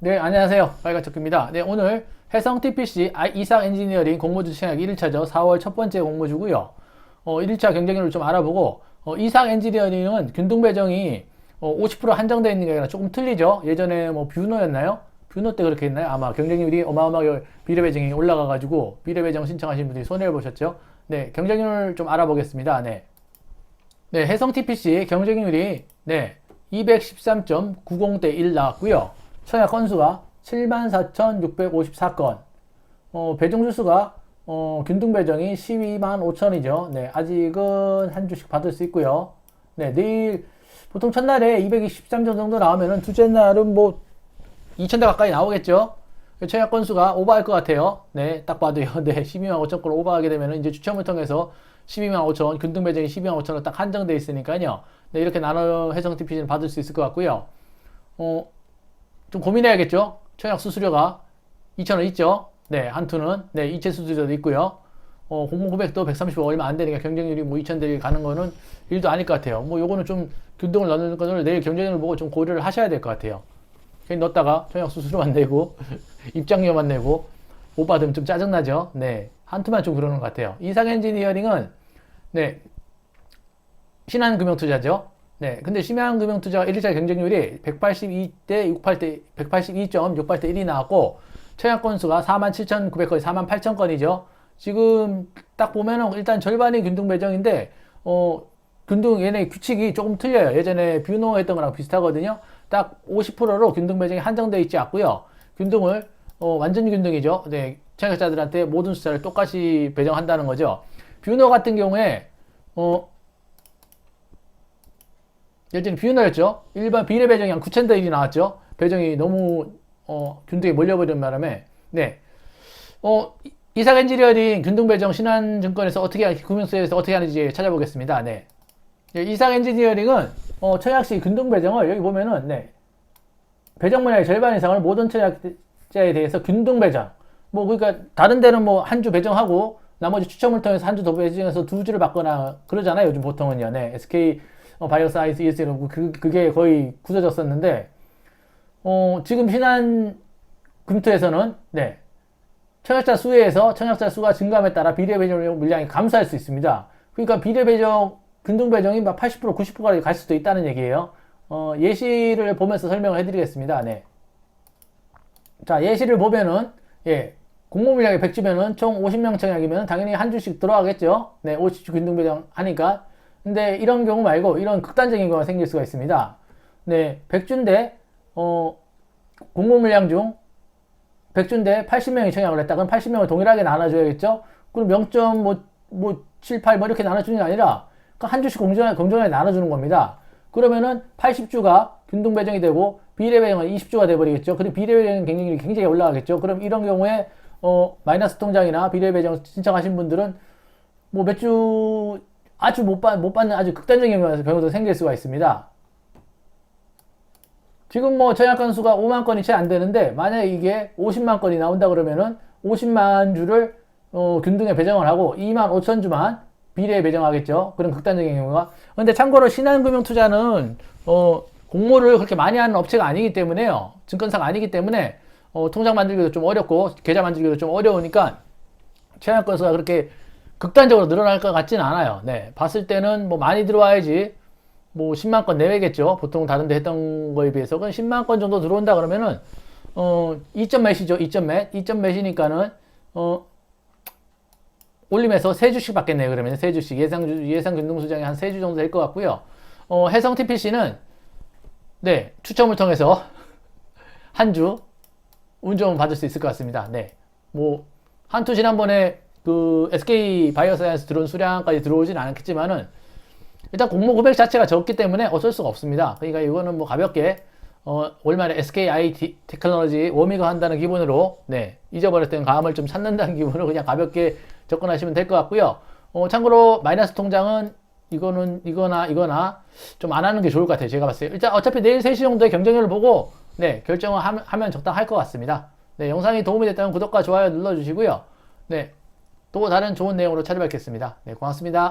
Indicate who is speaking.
Speaker 1: 네, 안녕하세요. 빨간척입니다. 네, 오늘 해성 TPC 아- 이상 엔지니어링 공모주 청약 1일차죠. 4월 첫 번째 공모주고요. 어, 1일차 경쟁률을 좀 알아보고 어, 이상 엔지니어링은 균등 배정이 어, 50% 한정되어 있는 게 아니라 조금 틀리죠. 예전에 뭐 뷰노였나요? 뷰노 때 그렇게 했나요? 아마 경쟁률이 어마어마하게 비례 배정이 올라가 가지고 비례 배정 신청하신 분들이 손해를 보셨죠. 네, 경쟁률 좀 알아보겠습니다. 네. 네, 해성 TPC 경쟁률이 네, 213.90대 1 나왔고요. 청약 건수가 74,654건. 어, 배정 주수가 어, 균등 배정이 12만 5천이죠. 네, 아직은 한 주씩 받을 수 있고요. 네, 내일 보통 첫날에 223점 정도 나오면은 둘째 날은 뭐 2,000대 가까이 나오겠죠. 청약 건수가 오버할 것 같아요. 네, 딱 봐도요. 네, 12만 5천 건 오버하게 되면 이제 추첨을 통해서 12만 5천, 균등 배정이 12만 5천으로 딱 한정돼 있으니까요. 네, 이렇게 나눠 해성 TPC는 받을 수 있을 것 같고요. 어, 좀 고민해야겠죠. 청약 수수료가 2,000원 있죠. 네, 한 투는 네, 이체 수수료도 있고요. 어, 금액도 130억 얼마 안 되니까 경쟁률이 뭐 2,000대를 가는 거는 일도 아닐 것 같아요. 뭐 요거는 좀 균등을 넣는 거를 내일 경쟁률을 보고 좀 고려를 하셔야 될 것 같아요. 괜히 넣었다가 청약 수수료만 내고 입장료만 내고 못 받으면 좀 짜증나죠. 네. 한 투만 좀 그러는 것 같아요. 이상 엔지니어링은 네. 신한금융투자죠. 네. 근데 신한금융투자 1일차 경쟁률이 182대 68대 182.68대 1이 나왔고 청약 건수가 47,900건, 48,000건이죠. 지금 딱 보면은 일단 절반이 균등 배정인데 어 균등 얘네 규칙이 조금 틀려요. 예전에 뷰노 했던 거랑 비슷하거든요. 딱 50%로 균등 배정이 한정되어 있지 않고요. 균등을 어, 완전 균등이죠. 네, 청약자들한테 모든 숫자를 똑같이 배정한다는 거죠. 뷰노 같은 경우에 어 예전에 뷰노였죠. 일반 비례 배정이 한 9천 대 1이 나왔죠. 배정이 너무 어, 균등에 몰려버리는 바람에 네. 어, 이- 이삭 엔지니어링 균등 배정 신한증권에서 어떻게 하- 금융수에서 어떻게 하는지 찾아보겠습니다. 네. 예, 이삭 엔지니어링은 어, 청약시 균등 배정을 여기 보면은 네. 배정 분야의 절반 이상을 모든 청약자에 대해서 균등 배정. 뭐 그러니까 다른 데는 뭐 한 주 배정하고 나머지 추첨을 통해서 한 주 더 배정해서 두 주를 받거나 그러잖아요. 요즘 보통은요. 네. SK 어, 바이오사이언스 ES는 그, 그게 거의 굳어졌었는데 어, 지금 신한 금투에서는 네. 청약자 수에서 청약자 수가 증감에 따라 비례 배정 물량이 감소할 수 있습니다. 그러니까 비례 배정, 균등 배정이 막 80%, 90%까지 갈 수도 있다는 얘기예요. 어, 예시를 보면서 설명을 해드리겠습니다. 네. 자, 예시를 보면은, 예, 공모 물량이 100주면은 총 50명 청약이면 당연히 한 주씩 들어가겠죠? 네, 50주 균등 배정 하니까. 근데 이런 경우 말고 이런 극단적인 경우가 생길 수가 있습니다. 네, 100주인데, 어, 공모 물량 중 100주인데 80명이 청약을 했다. 그럼 80명을 동일하게 나눠줘야겠죠? 그럼 0점 뭐, 뭐, 7, 8, 뭐 이렇게 나눠주는 게 아니라 그한 주씩 공정하게, 공정하게 나눠주는 겁니다. 그러면은 80주가 균등 배정이 되고 비례 배정은 20주가 돼버리겠죠. 그럼 비례 배정 경쟁률이 굉장히 올라가겠죠. 그럼 이런 경우에 어, 마이너스 통장이나 비례 배정 신청하신 분들은 뭐 몇 주 아주 못, 받, 못 받는 아주 극단적인 경우도 생길 수가 있습니다. 지금 뭐 청약 건수가 5만 건이 채 안 되는데 만약에 이게 50만 건이 나온다 그러면은 50만 주를 어, 균등에 배정을 하고 2만 5천 주만 비례에 배정하겠죠. 그런 극단적인 경우가. 근데 참고로 신한금융투자는 어, 공모를 그렇게 많이 하는 업체가 아니기 때문에요. 증권사가 아니기 때문에 어, 통장 만들기도 좀 어렵고 계좌 만들기도 좀 어려우니까 청약 건수가 그렇게 극단적으로 늘어날 것 같지는 않아요. 네. 봤을 때는 뭐 많이 들어와야지 뭐 10만 건 내외겠죠. 보통 다른 데 했던 거에 비해서. 그럼 10만 건 정도 들어온다 그러면은 어 2점 몇이죠. 2점 몇. 2점 몇이니까는 어 올림에서 3주씩 받겠네요. 그러면 3주씩 예상 예상 수량이 한 3주 정도 될 것 같고요. 어 해성 TPC는 네, 추첨을 통해서 한 주 운전 받을 수 있을 것 같습니다. 네. 뭐 한 투 지난번에 그 SK 바이오사이언스 들어온 수량까지 들어오진 않겠지만은 일단 공모 금액 자체가 적기 때문에 어쩔 수가 없습니다. 그러니까 이거는 뭐 가볍게 어, 월말에 SKI 테크놀로지 워밍업 한다는 기분으로 네, 잊어버렸던 감을 좀 찾는다는 기분으로 그냥 가볍게 접근하시면 될 것 같고요. 어, 참고로 마이너스 통장은 이거는 이거나 이거나 좀 안 하는 게 좋을 것 같아요. 제가 봤어요. 일단 어차피 내일 3시 정도의 경쟁률을 보고 네, 결정을 함- 하면 적당할 것 같습니다. 네, 영상이 도움이 됐다면 구독과 좋아요 눌러주시고요. 네, 또 다른 좋은 내용으로 찾아뵙겠습니다. 네, 고맙습니다.